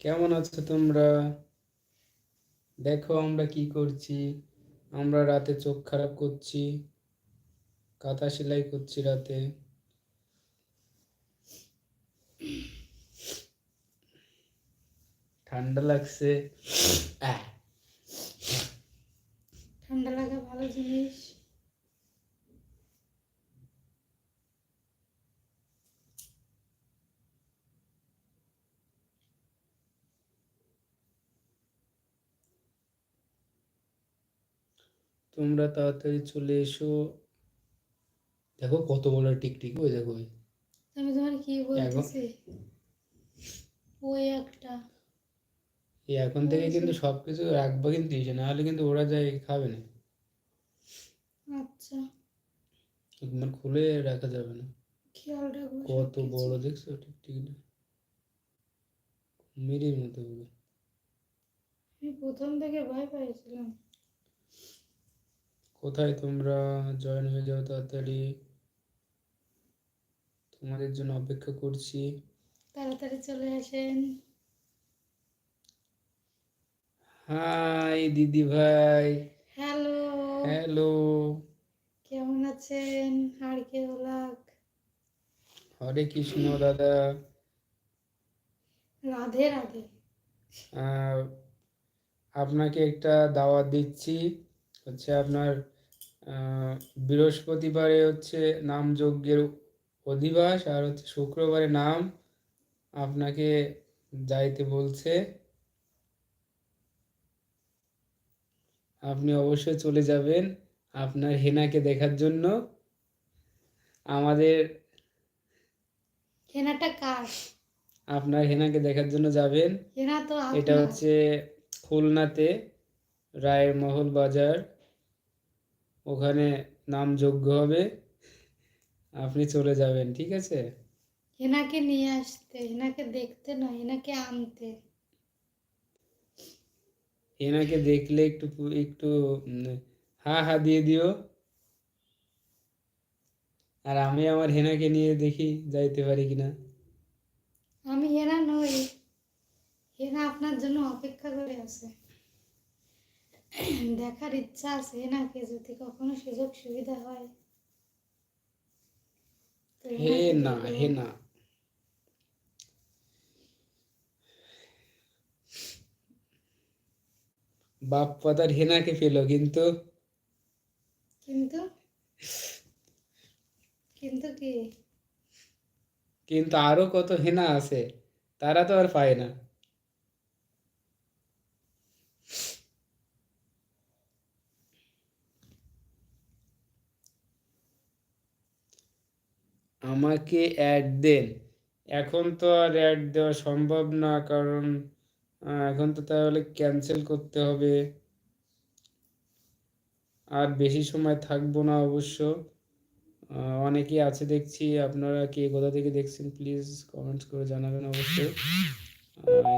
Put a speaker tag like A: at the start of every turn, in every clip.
A: কেমন আছো তোমরা? দেখো আমরা কি করছি। আমরা রাতে চোখ খারাপ করছি। কাঁথা সেলাই করছি রাতে। ঠান্ডা লাগছে।
B: ঠান্ডা লাগা ভালো জিনিস।
A: তোমরা তাড়াতাড়ি চলে এসো। দেখো কত বড় টিকটিক। ওই দেখো ওই।
B: আমি তোমার কি বলতেছি? ওই একটা।
A: এই এখন থেকে কিন্তু সবকিছু রাখব কিন্তু ইসে না হলে কিন্তু ওরা যায় খাবে না।
B: আচ্ছা।
A: মানে খুলে রাখা যাবে না। কত বড় দেখছ টিকটিকিটা? কুমিরের মতো
B: আমি প্রথম থেকে ভয় পাইছিলাম।
A: কোথায় তোমরা জয়েন হয়ে যাও তাড়াতাড়ি? তোমাদের জন্য অপেক্ষা করছি।
B: তাড়াতাড়ি চলে আসেন।
A: হাই দিদি ভাই।
B: হ্যালো।
A: হ্যালো।
B: কেমন আছেন? আর কে ওলাক
A: হরে কৃষ্ণ দাদা।
B: রাধে রাধে।
A: আপনাকে একটা দাওয়াত দিচ্ছি। হচ্ছে আপনার আহ, বৃহস্পতিবারে হচ্ছে নাম যজ্ঞের অধিবাস আর হচ্ছে শুক্রবারে নাম আপনাকে যাইতে বলছে। আপনি অবশ্যই চলে যাবেন আপনার হেনাকে দেখার জন্য। আমাদের
B: হেনাটা কার?
A: আপনার হেনাকে দেখার জন্য যাবেন।
B: হেনা তো
A: এটা হচ্ছে খুলনাতে রায়ের মহল বাজার। ওখানে নাম যোগ্য হবে। আপনি চলে যাবেন ঠিক আছে?
B: হেনাকে নিয়ে আসতে হেনাকে দেখতে না হেনাকে আনতে।
A: হেনাকে দেখলে একটু একটু হা হা দিয়ে দিও। আর আমি আমার হেনাকে নিয়ে দেখি যাইতে পারি কিনা।
B: আমি হেনা নই। হেনা আপনার জন্য অপেক্ষা করে আছে। দেখার ইচ্ছা আছে হেনাকে যদি কখনো সুযোগ সুবিধা হয়?
A: হে না হে না। বাপ পাতার হেনাকে পেল কিন্তু?
B: কিন্তু? কিন্তু কি?
A: কিন্তু আরও কত হেনা আছে তারা তো আর পায় না। আমাকে অ্যাড দেন। এখন তো আর অ্যাড দেওয়া সম্ভব না কারণ এখন তো তাহলে ক্যান্সেল করতে হবে। আর বেশি সময় থাকব না অবশ্য। আহ, অনেকেই আছে দেখছি আপনারা কে কোথা থেকে দেখছেন প্লিজ কমেন্টস করে জানাবেন অবশ্যই।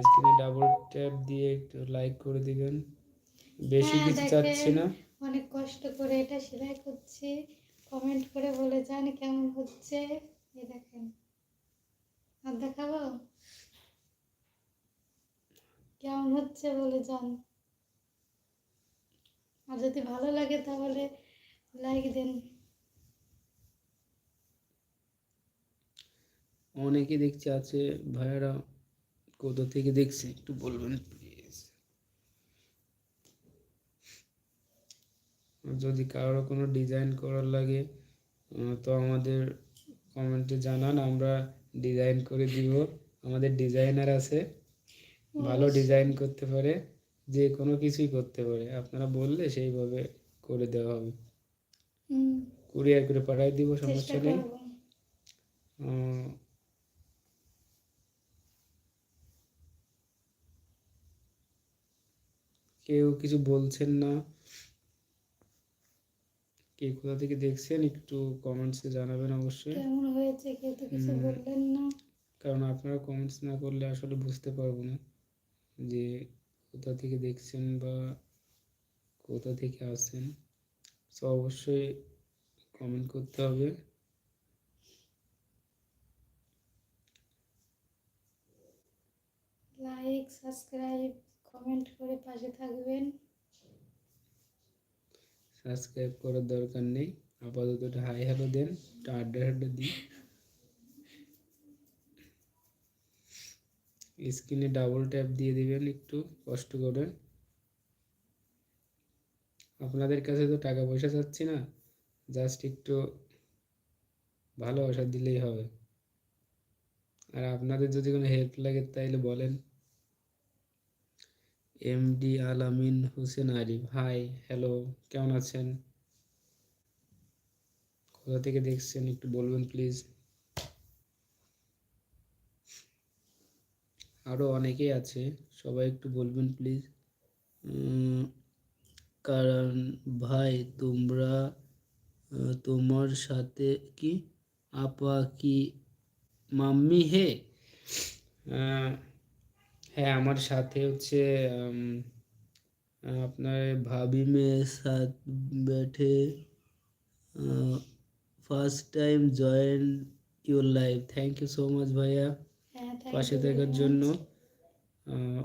A: স্ক্রিনে ডাবল ট্যাপ দিয়ে একটু লাইক করে দিবেন। বেশি
B: হ্যাঁ,
A: কিছু চাচ্ছি না।
B: অনেক কষ্ট করে এটা সেলাই করছি। কমেন্ট করে বলে যান কেমন হচ্ছে। এই দেখেন। আর দেখাবো? কেমন হচ্ছে বলে যান। আর যদি ভালো লাগে তাহলে লাইক দেন।
A: অনেকে দেখছি আছে, ভাইয়ারা কোথা থেকে দেখছে একটু বলবেন প্লিজ যদি কারও কোনো ডিজাইন করার লাগে তো আমাদের কমেন্টে জানান আমরা ডিজাইন করে দিব। আমাদের ডিজাইনার আছে ভালো ডিজাইন করতে পারে যে কোনো কিছুই করতে পারে। আপনারা বললে সেইভাবে করে দেওয়া হবে।
B: হুম,
A: কুরিয়ার করে পাঠিয়ে দিব সমস্যা নেই। কেউ কিছু বলছেন না। কে কোথা থেকে দেখছেন একটু কমেন্টসে জানাবেন অবশ্যই।
B: কেমন হয়েছে? কেউ তো কিছু। বললেন না।
A: কারণ আপনারা কমেন্টস না করলে আসলে বুঝতে পারব না যে কোথা থেকে দেখছেন বা কোথা থেকে আসছেন। সো অবশ্যই কমেন্ট করতে হবে।
B: লাইক সাবস্ক্রাইব কমেন্ট করে পাশে থাকবেন।
A: সাবস্ক্রাইব করার দরকার নেই। আপাতত একটা হাই হ্যালো দেন একটা আড্ডা আড্ডা দিই। স্ক্রিনে ডাবল ট্যাপ দিয়ে দিবেন একটু, কষ্ট করে আপনাদের কাছে তো টাকা পয়সা চাচ্ছি না জাস্ট একটু ভালোবাসা দিলেই হবে। আর আপনাদের যদি কোনো হেল্প লাগে তাইলে বলেন। এমডি আলামিন হোসেন আরিফ। হাই হ্যালো কেমন আছেন? কোথা থেকে দেখছেন একটু বলবেন প্লিজ আরও অনেকেই আছে, সবাই একটু বলবেন প্লিজ কারণ ভাই, তোমরা তোমার সাথে কি, আপা কি, মাম্মি হে? হ্যাঁ আমার সাথে হচ্ছে আপনার ভাবি মেয়ে সাথ बैठे first time join your life thank you so much ভাইয়া।
B: হ্যাঁ
A: পাশে থাকার জন্য।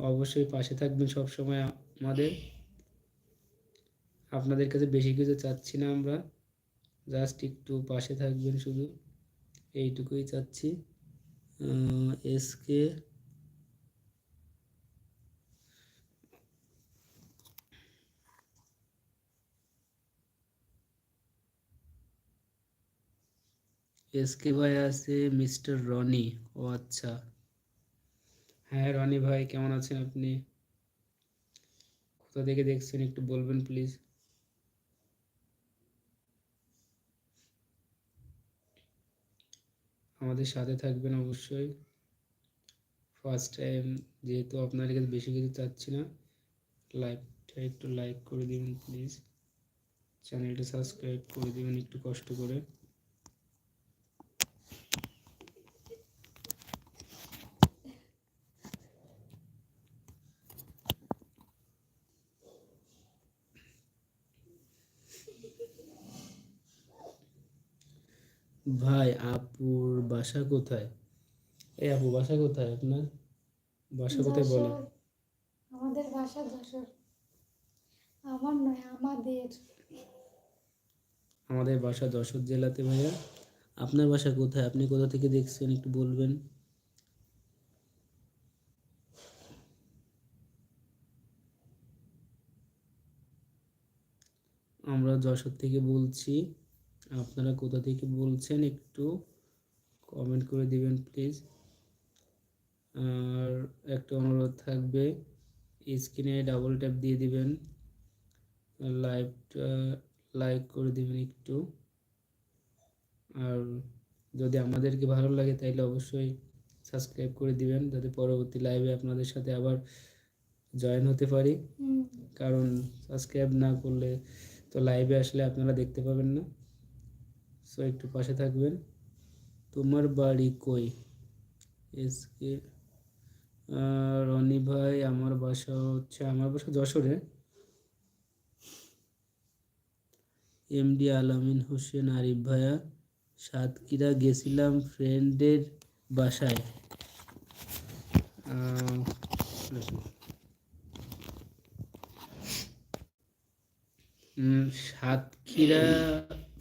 A: অবশ্যই পাশে থাকবেন সব সময় আমাদের। আপনাদের কাছে বেশি কিছু চাচ্ছি না আমরা। জাস্ট একটু পাশে থাকবেন শুধু। এইটুকুই চাচ্ছি। এসকে এসকে ভাই আছে মিস্টার রনি। ও আচ্ছা। হ্যাঁ রনি ভাই, কেমন আছেন আপনি? কোথা থেকে দেখছেন একটু বলবেন প্লিজ আমাদের সাথে থাকবেন অবশ্যই। ফার্স্ট টাইম যেহেতু আপনার কাছে বেশি কিছু চাচ্ছি না, লাইভটা একটু লাইক করে দিবেন প্লিজ চ্যানেলটা সাবস্ক্রাইব করে দিবেন, একটু কষ্ট করে। ভাই আপুর বাসা কোথায়? এই আপু বাসা কোথায় আপনার? বাসা কোথায় বলেন?
B: আমাদের বাসা যশোর। আমার নয় আমাদের।
A: আমাদের বাসা যশোর জেলাতে ভাইয়া। আপনার বাসা কোথায়? আপনি কোথা থেকে দেখছেন একটু বলবেন আমরা যশোর থেকে বলছি। আপনারা কোথা থেকে বলছেন একটু কমেন্ট করে দিবেন প্লিজ আর একটা অনুরোধ থাকবে স্ক্রিনে ডাবল ট্যাপ দিয়ে দিবেন। লাইভটা লাইক করে দিবেন একটু। আর যদি আমাদেরকে ভালো লাগে তাহলে অবশ্যই সাবস্ক্রাইব করে দিবেন যাতে পরবর্তী লাইভে আপনাদের সাথে আবার জয়েন হতে পারি। কারণ সাবস্ক্রাইব না করলে তো লাইভে আসলে আপনারা দেখতে পাবেন না। সো একটু পাশে থাকবেন। তোমার বাড়ি কই? এসকে রনি ভাই, আমার বাসা হচ্ছে, আমার বাসা যশোরে। এমডি আলামিন হোসেন, আরিফ ভাইয়া, সাতক্ষীরা গেছিলাম ফ্রেন্ডের বাসায়। সাতক্ষীরা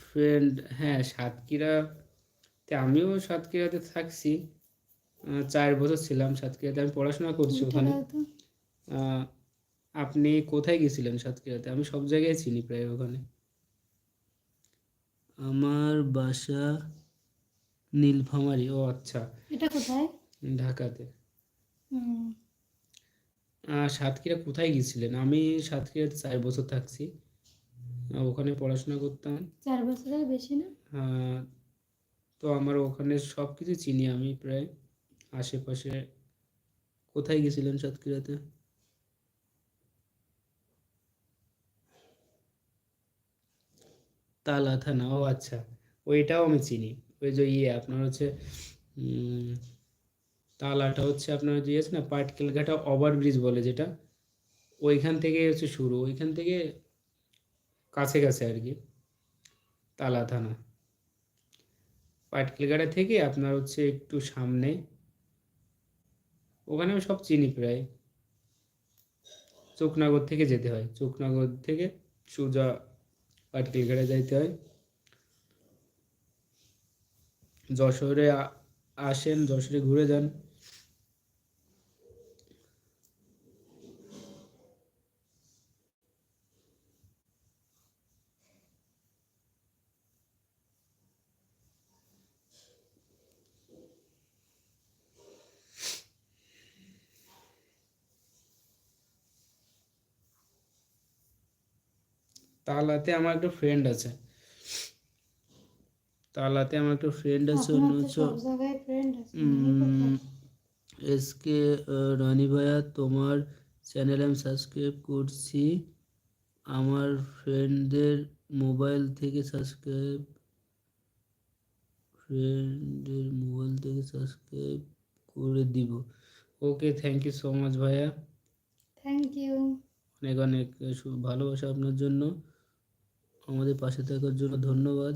A: ফ্রেন্ড হ্যাঁ সাতক্ষীরাতে আমিও সাতক্ষীরাতে থাকছি। চার বছর ছিলাম সাতক্ষীরাতে। আমি পড়াশোনা করছি ওখানে। আপনি কোথায় গেছিলেন সাতক্ষীরাতে? আমি সব জায়গায় চিনি প্রায় ওখানে। আমার বাসা নীলফামারী। ও আচ্ছা।
B: এটা কোথায়?
A: ঢাকাতে। সাতক্ষীরা কোথায় গেছিলেন? আমি সাতক্ষীরাতে চার বছর থাকছি। ওখানে পড়াশোনা করতাম।
B: চার বছরের বেশি না?
A: তো আমার ওখানে সব কিছু চিনি আমি প্রায়। আশেপাশে কোথায় গেছিলেন সাতক্ষীরাতে? তালা থানা ও আচ্ছা ওইটাও আমি চিনি। ওই যে ইয়ে আপনার হচ্ছে তালাটা হচ্ছে আপনার যে আছে না পাটকেল ঘাটা ওভারব্রিজ বলে যেটা ওইখান থেকে হচ্ছে শুরু। ওইখান থেকে কাছে কাছে আর কি, তালা থানা। পাটকেলঘাটা থেকে আপনার হচ্ছে একটু সামনে ওখানে আমি সব চিনি প্রায়। চোকনাগর থেকে যেতে হয়। চোকনাগর থেকে সোজা পাটকেল ঘাটে যাইতে হয়। যশোরে আসেন, যশোরে ঘুরে যান। তালাতে আমার একটা ফ্রেন্ড আছে। তালাতে আমার একটা ফ্রেন্ড আছে
B: কোথায়?
A: এসকে রানী ভাইয়া তোমার চ্যানেল আমি সাবস্ক্রাইব করছি। আমার ফ্রেন্ডদের মোবাইল থেকে সাবস্ক্রাইব ফ্রেন্ডের মোবাইল থেকে সাবস্ক্রাইব করে দিব। Okay thank you so much ভাইয়া।
B: থ্যাংক ইউ
A: অনেক অনেক ভালোবাসা আপনার জন্য। আমাদের পাশে থাকার জন্য ধন্যবাদ।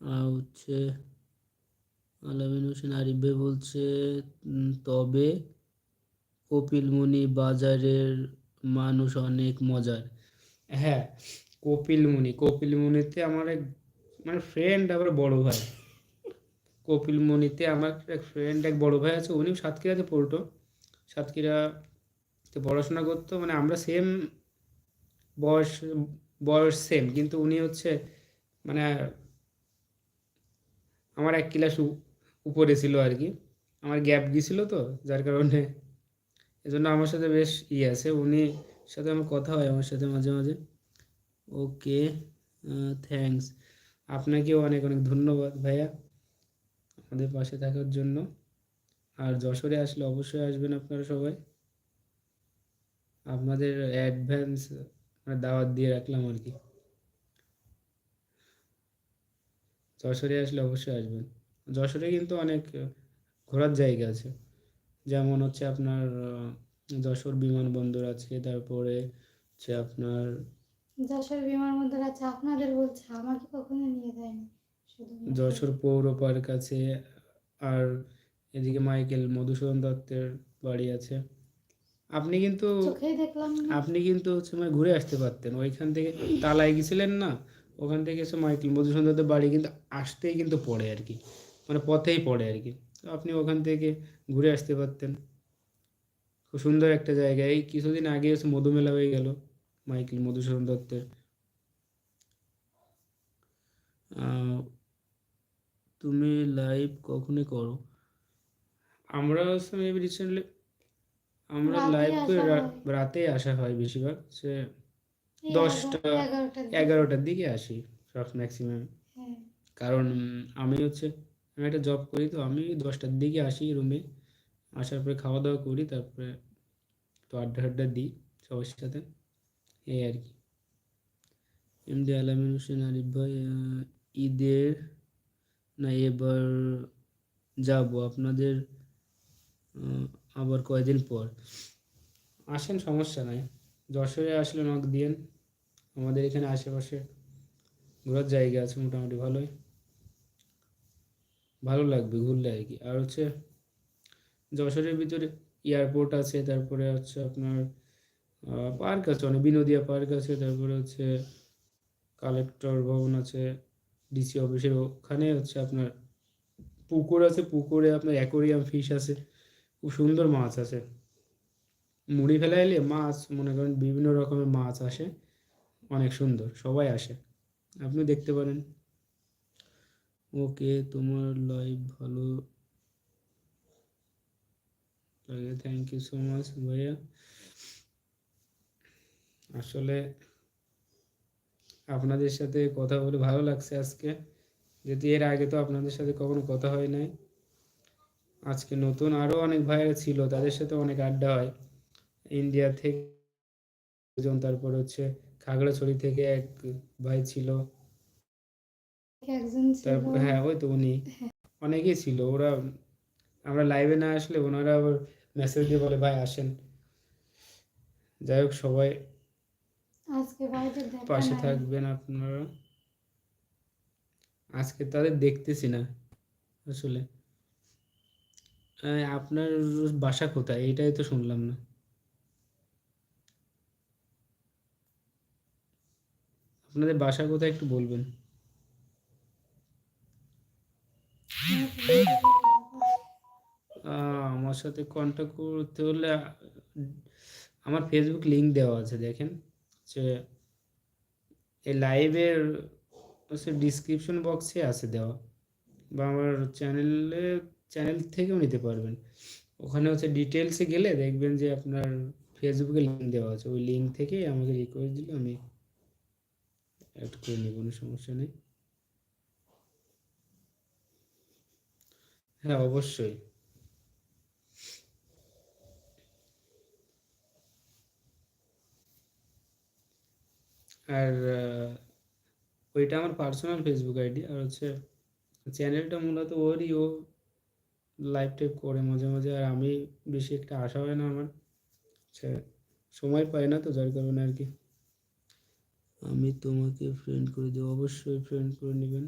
A: আর হচ্ছে আলামিন হোসেন আরিফ বলছে তবে কপিলমুনি বাজারের মানুষ অনেক মজার। হ্যাঁ কপিলমুনি কপিলমুনিতে আমার এক মানে ফ্রেন্ড আবার বড় ভাই। কপিলমুনিতে আমার এক ফ্রেন্ড এক বড় ভাই আছে, উনিও সাতক্ষীরাতে পড়তো। সাতক্ষীরা তো পড়াশোনা করতো মানে আমরা সেম বয়স বয়স সেম কিন্তু উনি হচ্ছে মানে আমার এক ক্লাস উপরে ছিল আর কি। আমার গ্যাপ গিয়েছিল তো, যার কারণে এজন্য আমার সাথে বেশ ইয়ে আছে। উনি সাথে আমার কথা হয় আমার সাথে মাঝে মাঝে। ওকে থ্যাংকস আপনাকেও অনেক অনেক ধন্যবাদ ভাইয়া আমাদের পাশে থাকার জন্য। আর যশোরে আসলে অবশ্যই আসবেন আপনারা সবাই। আপনাদের অ্যাডভান্স দাওয়াত দিয়ে রাখলাম আর কি। যশোরে আসলে অবশ্যই আসবেন। যশোরে কিন্তু অনেক ঘোরার জায়গা আছে। যেমন হচ্ছে আপনার যশোর বিমানবন্দর আছে তারপরে হচ্ছে আপনার
B: যশোর বিমানবন্দর আছে আপনাদের বলছে আমাকে কখনো নিয়ে যায়নি।
A: যশোর পৌর পার্ক আছে আর এদিকে মাইকেল মধুসূদন দত্তের বাড়ি আছে। আপনি কিন্তু আপনি কিন্তু হচ্ছে মানে ঘুরে আসতে পারতেন। ওইখান থেকে তালায় গেছিলেন না? ওখান থেকে এসে মাইকেল মধুসূদন দত্তের বাড়ি কিন্তু আসতেই কিন্তু পড়ে আর কি। মানে পথেই পড়ে আর কি। তো আপনি ওখান থেকে ঘুরে আসতে পারতেন। খুব সুন্দর একটা জায়গা। এই কিছুদিন আগে এসে মধুমেলা হয়ে গেল মাইকেল মধুসূদন দত্তের। তুমি লাইভ কখনই করো? আমরা হচ্ছে মেবি রিসেন্টলি আমরা লাইভ করে
B: আসা
A: রা-। রাতেই আসা হয় বেশিরভাগ। সে দশটা,
B: এগারোটার দিকে।
A: আসি সব ম্যাক্সিমাম কারণ আমি হচ্ছে আমি একটা জব করি তো আমি দশটার দিকে আসি রুমে আসার পরে খাওয়া দাওয়া করি তারপরে তো আড্ডা আড্ডা দিই সবার সাথে। এই আর কি। এমডি আলামিন হোসেন আরিফ ভাই ঈদের না এবার যাব। আপনাদের আবার কয়দিন পর। আসেন, সমস্যা নাই। যশোরে আসলে নক দিয়েন। আমাদের এখানে আশেপাশে ঘোরার জায়গা আছে, মোটামুটি ভালোই। ভালো লাগবে ঘুরলে আর কি। আর হচ্ছে যশোরের ভিতরে এয়ারপোর্ট আছে, তারপরে হচ্ছে আপনার পার্ক আছে, অনেক বিনোদিয়া পার্ক আছে, তারপরে হচ্ছে কালেক্টর ভবন আছে ডিসি অফিসের ওখানে হচ্ছে আপনার পুকুর আছে, পুকুরে আপনার অ্যাকোরিয়াম ফিশ আছে। খুব সুন্দর মাছ আছে। মুড়ি ফেলা এলে মাছ, মনে করেন বিভিন্ন রকমের মাছ আসে, অনেক সুন্দর, সবাই আসে। আপনি দেখতে পারেন। ওকে, তোমার লাইভ ভালো। লাগে থ্যাংক ইউ সো মাচ ভাইয়া। আসলে আপনাদের সাথে কথা বলে ভালো লাগছে আজকে। যেহেতু এর আগে তো আপনাদের সাথে কখনো কথা হয় নাই আজকে নতুন আরও অনেক ভাইয়েরা ছিল তাদের সাথে অনেক আড্ডা হয়। ইন্ডিয়া থেকে একজন তারপর হচ্ছে খাগড়াছড়ি থেকে এক ভাই ছিল। তারপর হ্যাঁ ওই তো উনি। অনেকেই ছিল ওরা আমরা লাইভে না আসলে ওনারা আবার মেসেজ দিয়ে বলে ভাই আসেন। যাই হোক সবাই
B: আজকে
A: পাশে থাকবেন আপনারা। আজকে তাদের দেখতেছি না আসলে। আপনার বাসা কোথায়? এটাই তো শুনলাম না। আপনাদের বাসা কোথায় একটু বলবেন? আমার সাথে কন্ট্যাক্ট করতে হলে আমার ফেসবুক লিঙ্ক দেওয়া আছে, দেখেন। যে এই লাইভের হচ্ছে ডিসক্রিপশন বক্সে আছে দেওয়া। বা আমার চ্যানেলে চ্যানেল থেকেও নিতে পারবেন। ওখানে হচ্ছে ডিটেলসে গেলে দেখবেন যে আপনার ফেসবুকে লিঙ্ক দেওয়া আছে। ওই লিঙ্ক থেকেই আমাকে রিকোয়েস্ট দিলে আমি অ্যাড করে নিই কোনো সমস্যা নেই। হ্যাঁ অবশ্যই। আর ওইটা আমার পার্সোনাল ফেসবুক আইডি আর হচ্ছে চ্যানেলটা মূলত ওরই ও লাইভ টাইপ করে মাঝে মাঝে। আর আমি বেশি একটা আশা হয় না আমার। আচ্ছা সময় পাই না তো, যার কারণে আর কি। আমি তোমাকে ফ্রেন্ড করে দেবো, অবশ্যই ফ্রেন্ড করে নেবেন।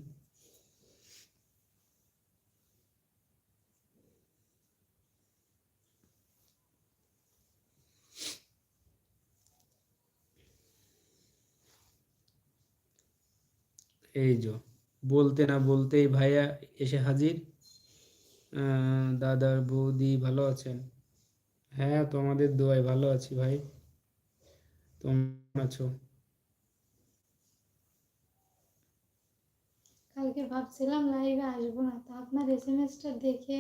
A: এই যো, বলতে না বলতেই ভাইয়া এসে হাজির। দাদার বৌদি ভালো আছেন? হ্যাঁ তোমাদের দোয়ায় ভালো আছি ভাই। তোমরা আছো?
B: কালকে ভাবছিলাম লাইভে আসব না তো আপনার এস এম এসটা দেখে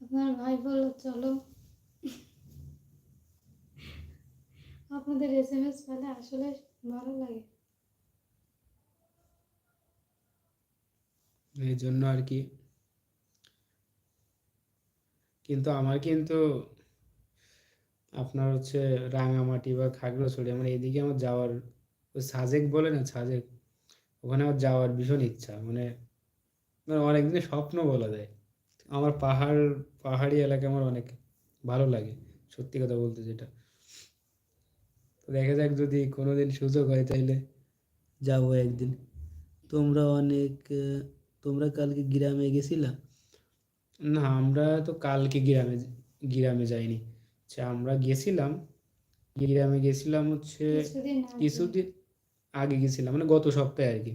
B: আপনার ভাই বলল চলো। আপনাদের এস এম এস পেলে আসলে ভালো লাগে।
A: এই জন্য আর কি। কিন্তু আমার কিন্তু আপনার হচ্ছে রাঙামাটি বা খাগড়াছড়ি আমার এদিকে আমার যাওয়ার সাজেক বলে না, সাজেক, ওখানে আমার যাওয়ার ভীষণ ইচ্ছা মানে মানে অনেকদিনের স্বপ্ন বলা যায়। আমার পাহাড়, পাহাড়ি এলাকা আমার অনেক ভালো লাগে, সত্যি কথা বলতে যেটা। দেখা যাক যদি কোনোদিন সুযোগ হয় তাইলে যাব একদিন। তোমরা অনেক তোমরা কালকে গ্রামে গেছিলা? না আমরা তো কালকে গ্রামে গ্রামে যাইনি। আচ্ছা আমরা গেছিলাম। গ্রামে গেছিলাম হচ্ছে
B: কিছুদিন আগে।
A: গেছিলাম মানে গত সপ্তাহে আর কি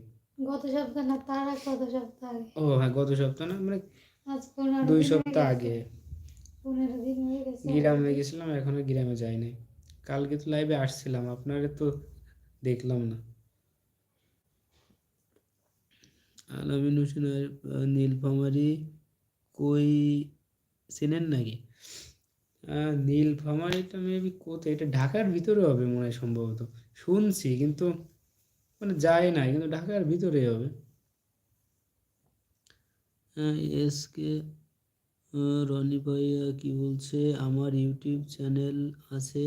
B: গত সপ্তাহ না তার কত সপ্তাহ আগে।
A: ও হ্যাঁ গত সপ্তাহ না মানে
B: আজ পনেরো
A: দুই সপ্তাহ আগে।
B: পনেরো দিন হয়ে গেছে।
A: গ্রামে গেছিলাম এখনও গ্রামে যাইনি। কালকে তো লাইভে আসছিলাম আপনারে তো দেখলাম না। আলামিন হোসেন নীলফামারী কই চেনেন নাকি? আহ, নীলফামারীটা মেবি কোথায়? এটা ঢাকার ভিতরে হবে মনে হয় সম্ভবত। শুনছি কিন্তু মানে যায় নাই কিন্তু ঢাকার ভিতরে হবে। এসকে রনি ভাইয়া কি বলছে? আমার ইউটিউব চ্যানেল আছে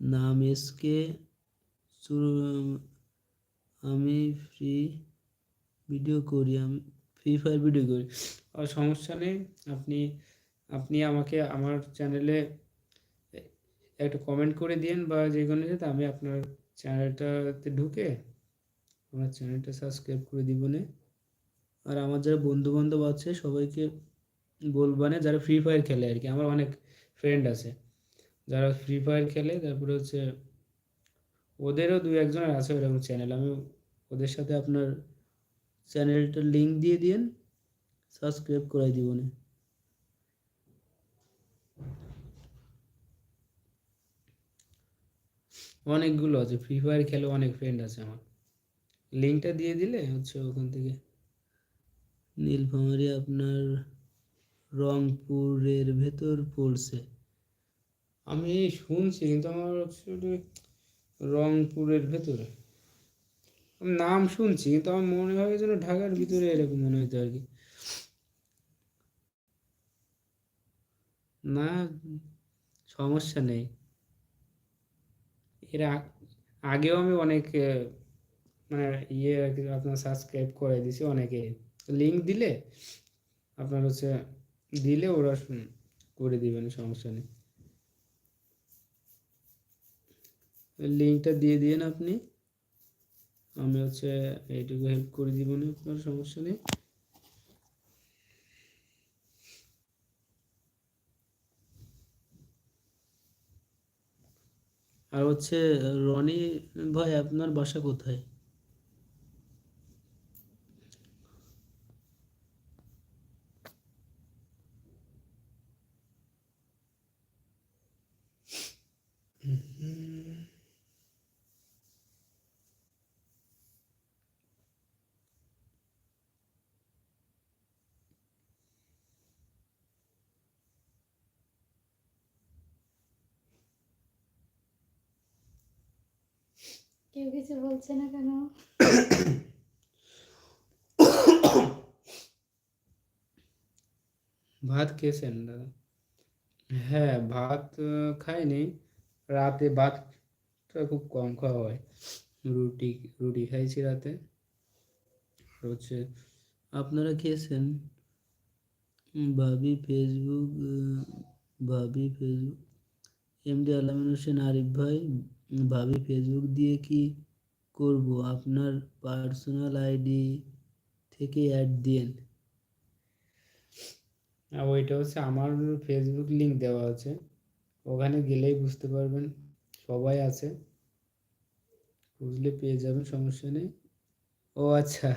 A: নাম এসকে আমি ফ্রি ভিডিও করি আমি ফ্রি ফায়ার ভিডিও করি। আর সমস্যা নেই, আপনি আপনি আমাকে, আমার চ্যানেলে একটা কমেন্ট করে দিন বা যে কোনো সাথে আমি আপনার চ্যানেলটাতে ঢুকে আমার চ্যানেলটা সাবস্ক্রাইব করে দিব না। আর আমার যারা বন্ধু বান্ধব আছে, সবাইকে বলবানে, যারা ফ্রি ফায়ার খেলে আর কি, আমার অনেক ফ্রেন্ড আছে। যারা ফ্রি ফায়ার খেলে, তারপরে হচ্ছে ওদেরও দু একজনের আছে ওরকম চ্যানেল আমি ওদের সাথে আপনার চ্যানেলটার লিঙ্ক দিয়ে দিন সাবস্ক্রাইব করাই দিব না। অনেকগুলো আছে ফ্রি ফায়ার খেলে অনেক ফ্রেন্ড আছে আমার। লিঙ্কটা দিয়ে দিলে হচ্ছে ওখান থেকে নীলফামারী আপনার রংপুরের ভেতর পড়ছে। আমি শুনছি কিন্তু আমার রংপুরের ভেতরে। নাম শুনছি, কিন্তু আমার মনে হয় যেন ঢাকার ভিতরে এরকম মনে হতো আর কি। না, সমস্যা নেই। এর আগেও আমি অনেক মানে ইয়ে আপনার সাবস্ক্রাইব করে দিছি অনেকে। লিঙ্ক দিলে আপনার হচ্ছে, দিলে ওরা করে দিবেন, সমস্যা নেই। লিঙ্কটা দিয়ে দিন আপনি। আমি হচ্ছে এইটুকু হেল্প করে দিব না আপনার সমস্যা নেই। আর হচ্ছে রনি ভাই, আপনার বাসা কোথায়?
B: কেউ কিছু বলছে না কেন?
A: ভাত খেয়েছেন দাদা? হ্যাঁ ভাত খাইনি। রাতে ভাতটা খুব কম খাওয়া হয়। রুটি রুটি খাইছি রাতে। হচ্ছে, আপনারা খেয়েছেন? ভাবি ফেসবুক ভাবি ফেসবুক। এমডি আলামিন হোসেন আরিফ ভাই ভাবি ফেসবুক দিয়ে কি করব? আপনার পার্সোনাল আইডি থেকে অ্যাড দিন ওইটা হচ্ছে আমার ফেসবুক লিঙ্ক দেওয়া আছে। ওখানে গেলেই বুঝতে পারবেন, সবাই আছে। বুঝলে পেয়ে যাবেন, সমস্যা নেই। ও আচ্ছা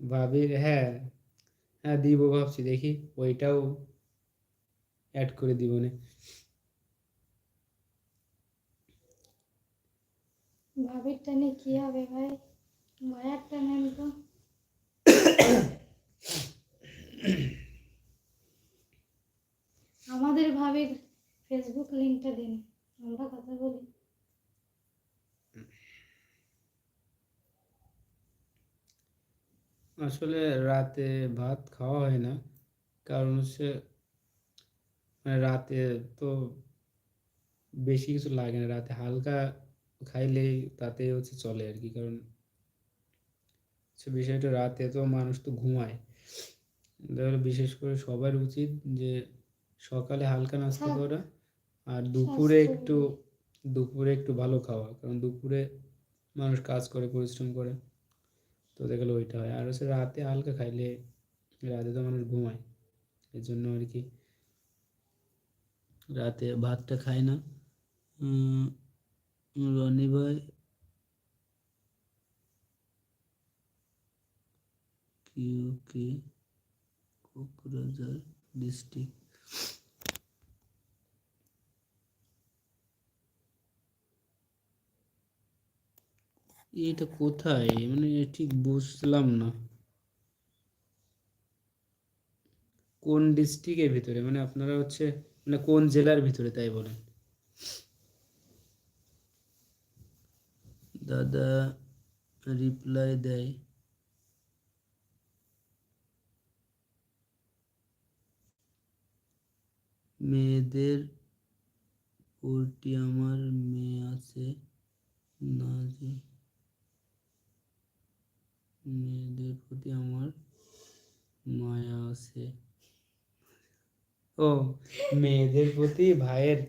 A: ভাবির হ্যাঁ হ্যাঁ দিব ভাবছি, দেখি ওইটাও অ্যাড করে দিব না।
B: ভাবির টানে কি হবে ভাই মায়ার টানেন তো আমাদের ভাবির ফেসবুক লিঙ্কটা দিন আমরা কথা বলি
A: আসলে রাতে ভাত খাওয়া হয় না কারণ হচ্ছে মানে রাতে তো বেশি কিছু লাগে না রাতে হালকা খাইলেই তাতে হচ্ছে চলে আর কি। কারণ বিষয়টা রাতে তো মানুষ তো ঘুমায়। তাহলে বিশেষ করে সবার উচিত যে সকালে হালকা নাস্তা
B: হ্যাঁ।
A: করা আর দুপুরে একটু দুপুরে একটু ভালো খাওয়া। কারণ দুপুরে মানুষ কাজ করে পরিশ্রম করে। তো দেখা গেলো ওইটা হয়। আর হচ্ছে রাতে হালকা খাইলে রাতে তো মানুষ ঘুমায়। এর জন্য আর কি রাতে ভাতটা খায় না। রনি ভাই কিউ কে কোকরাঝার ডিস্ট্রিক্ট। এটা কোথায়? মানে ঠিক বুঝলাম না। কোন ডিস্ট্রিক্টের ভিতরে? মানে আপনারা হচ্ছে মানে কোন জেলার ভিতরে তাই বলেন? দাদা রিপ্লাই দেয় মেয়েদের প্রতি আমার মেয়ে আছে না যে মেয়েদের প্রতি আমার মায়া আছে ও মেয়েদের প্রতি ভাইয়ের